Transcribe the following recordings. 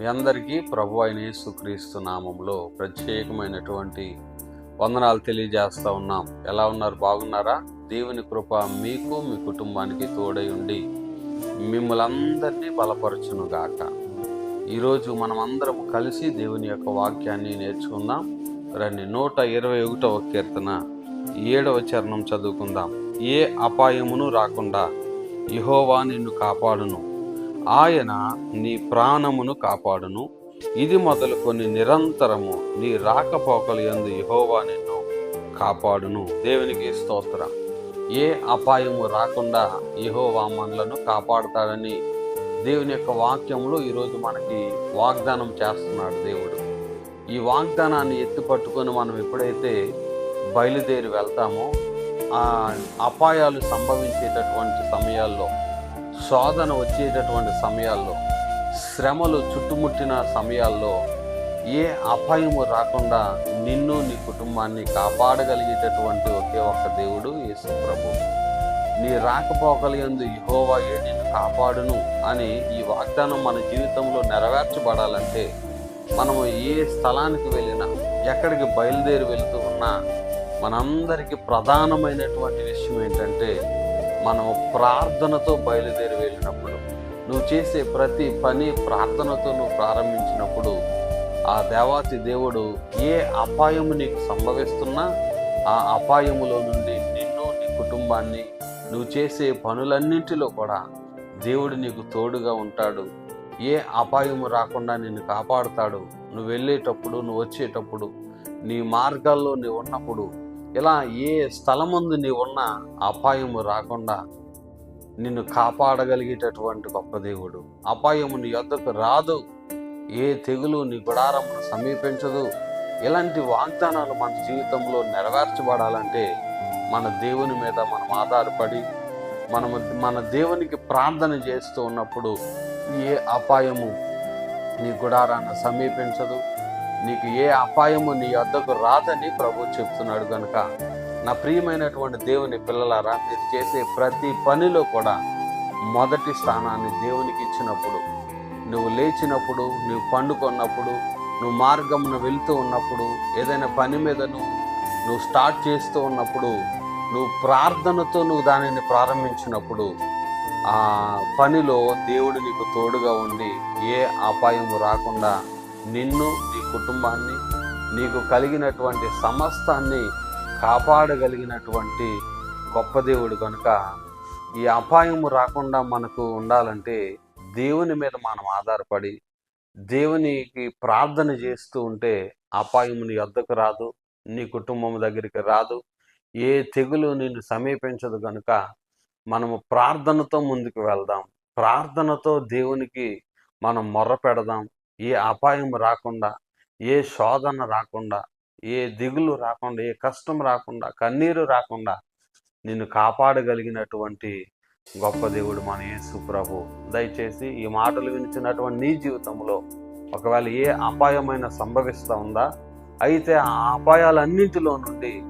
మీ అందరికీ ప్రభు అయిన యేసుక్రీస్తు నామంలో ప్రత్యేకమైనటువంటి వందనాలు తెలియజేస్తూ ఉన్నాం. ఎలా ఉన్నారు? బాగున్నారా? దేవుని కృప మీకు మీ కుటుంబానికి తోడై ఉండి మిమ్మల్ందరినీ బలపరచునుగాక గాక. ఈరోజు మనం అందరం కలిసి దేవుని యొక్క వాక్యాన్ని నేర్చుకుందాం. రండి నూట ఇరవై ఒకటవ కీర్తన ఏడవ చరణం చదువుకుందాం. ఏ అపాయమును రాకుండా యహోవా నిన్ను కాపాడును. ఆయన నీ ప్రాణమును కాపాడును. ఇది మొదలుకొని నిరంతరము నీ రాకపోకలు ఎందు యహోవా నిన్ను కాపాడును. దేవునికి స్తోత్రం. ఏ అపాయము రాకుండా యహోవా మనలను కాపాడుతాడని దేవుని యొక్క వాక్యంలో ఈరోజు మనకి వాగ్దానం చేస్తున్నాడు దేవుడు. ఈ వాగ్దానాన్ని ఎత్తుపట్టుకొని మనం ఎప్పుడైతే బయలుదేరి వెళ్తామో ఆ అపాయాలు సంభవించేటటువంటి సమయాల్లో శోధన వచ్చేటటువంటి సమయాల్లో శ్రమలు చుట్టుముట్టిన సమయాల్లో ఏ అపాయము రాకుండా నిన్ను నీ కుటుంబాన్ని కాపాడగలిగేటటువంటి ఒకే ఒక్క దేవుడు యేసు ప్రభు నీ రాకపోకలు ఎందు యహోవాయే నిన్ను కాపాడును అని ఈ వాగ్దానం మన జీవితంలో నెరవేర్చబడాలంటే మనము ఏ స్థలానికి వెళ్ళినా ఎక్కడికి బయలుదేరి వెళుతూ ఉన్నా మనందరికీ ప్రధానమైనటువంటి విషయం ఏంటంటే మనము ప్రార్థనతో బయలుదేరి వెళ్ళినప్పుడు నువ్వు చేసే ప్రతి పని ప్రార్థనతో నువ్వు ప్రారంభించినప్పుడు ఆ దేవాతి దేవుడు ఏ అపాయము నీకు సంభవిస్తున్నా ఆ అపాయములో నుండి నిన్ను నీ కుటుంబాన్ని నువ్వు చేసే పనులన్నింటిలో కూడా దేవుడు నీకు తోడుగా ఉంటాడు. ఏ అపాయము రాకుండా నిన్ను కాపాడుతాడు. నువ్వు వెళ్ళేటప్పుడు నువ్వు వచ్చేటప్పుడు నీ మార్గాల్లో నువ్వు ఉన్నప్పుడు ఇలా ఏ స్థలముందు నీ ఉన్న అపాయము రాకుండా నిన్ను కాపాడగలిగేటటువంటి గొప్ప దేవుడు. అపాయము నీ యొద్దకు రాదు. ఏ తెగులు నీ గుడారమును సమీపించదు. ఇలాంటి వాగ్దానాలు మన జీవితంలో నెరవేర్చబడాలంటే మన దేవుని మీద మనం ఆధారపడి మనము మన దేవునికి ప్రార్థన చేస్తూ ఉన్నప్పుడు ఏ అపాయము నీ గుడారాన్ని సమీపించదు. నీకు ఏ అపాయము నీ వద్దకు రాదని ప్రభు చెప్తున్నాడు కనుక నా ప్రియమైనటువంటి దేవుని పిల్లలారా మీరు చేసే ప్రతి పనిలో కూడా మొదటి స్థానాన్ని దేవునికి ఇచ్చినప్పుడు నువ్వు లేచినప్పుడు నువ్వు పండుకొన్నప్పుడు నువ్వు మార్గమును వెళ్తూ ఉన్నప్పుడు ఏదైనా పని మీద నువ్వు నువ్వు స్టార్ట్ చేస్తూ ఉన్నప్పుడు నువ్వు ప్రార్థనతో నువ్వు దానిని ప్రారంభించినప్పుడు ఆ పనిలో దేవుడు నీకు తోడుగా ఉండి ఏ అపాయము రాకుండా నిన్ను నీ కుటుంబాన్ని నీకు కలిగినటువంటి సమస్తాన్ని కాపాడగలిగినటువంటి గొప్ప దేవుడు కనుక ఈ అపాయము రాకుండా మనకు ఉండాలంటే దేవుని మీద మనం ఆధారపడి దేవునికి ప్రార్థన చేస్తూ ఉంటే అపాయం నీ వద్దకు రాదు నీ కుటుంబం దగ్గరికి రాదు. ఏ తెగులు నిన్ను సమీపించదు కనుక మనము ప్రార్థనతో ముందుకు వెళ్దాం. ప్రార్థనతో దేవునికి మనం మొర్ర పెడదాం ఏ అపాయం రాకుండా ఏ శోధన రాకుండా ఏ దిగులు రాకుండా ఏ కష్టం రాకుండా కన్నీరు రాకుండా నిన్ను కాపాడగలిగినటువంటి గొప్ప దేవుడు మన యేసు ప్రభు. దయచేసి ఈ మాటలు వినిచినటువంటి నీ జీవితంలో ఒకవేళ ఏ అపాయమైన సంభవిస్తూ ఉందా? అయితే ఆ అపాయాలన్నింటిలో నుండి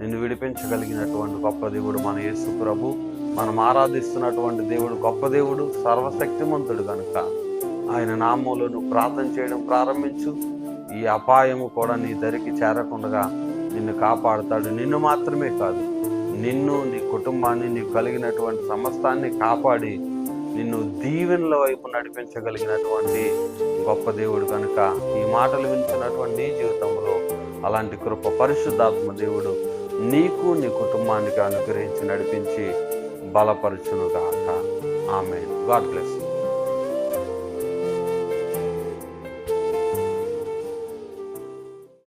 నిన్ను విడిపించగలిగినటువంటి గొప్ప దేవుడు మన యేసు ప్రభు. మనం ఆరాధిస్తున్నటువంటి దేవుడు గొప్ప దేవుడు సర్వశక్తిమంతుడు కనుక ఆయన నామంలో నువ్వు ప్రార్థన చేయడం ప్రారంభించు. ఈ అపాయము కూడా నీ దరికి చేరకుండా నిన్ను కాపాడుతాడు. నిన్ను మాత్రమే కాదు నిన్ను నీ కుటుంబాన్ని నీకు కలిగినటువంటి సమస్తాన్ని కాపాడి నిన్ను దీవెనల వైపు నడిపించగలిగినటువంటి గొప్ప దేవుడు కనుక ఈ మాటలు వింటున్నటువంటి నీ జీవితంలో అలాంటి కృప పరిశుద్ధాత్మ దేవుడు నీకు నీ కుటుంబానికి అనుగ్రహించి నడిపించి బలపరచునుగాక. ఆమె గాడ్ బ్లెస్ యూ.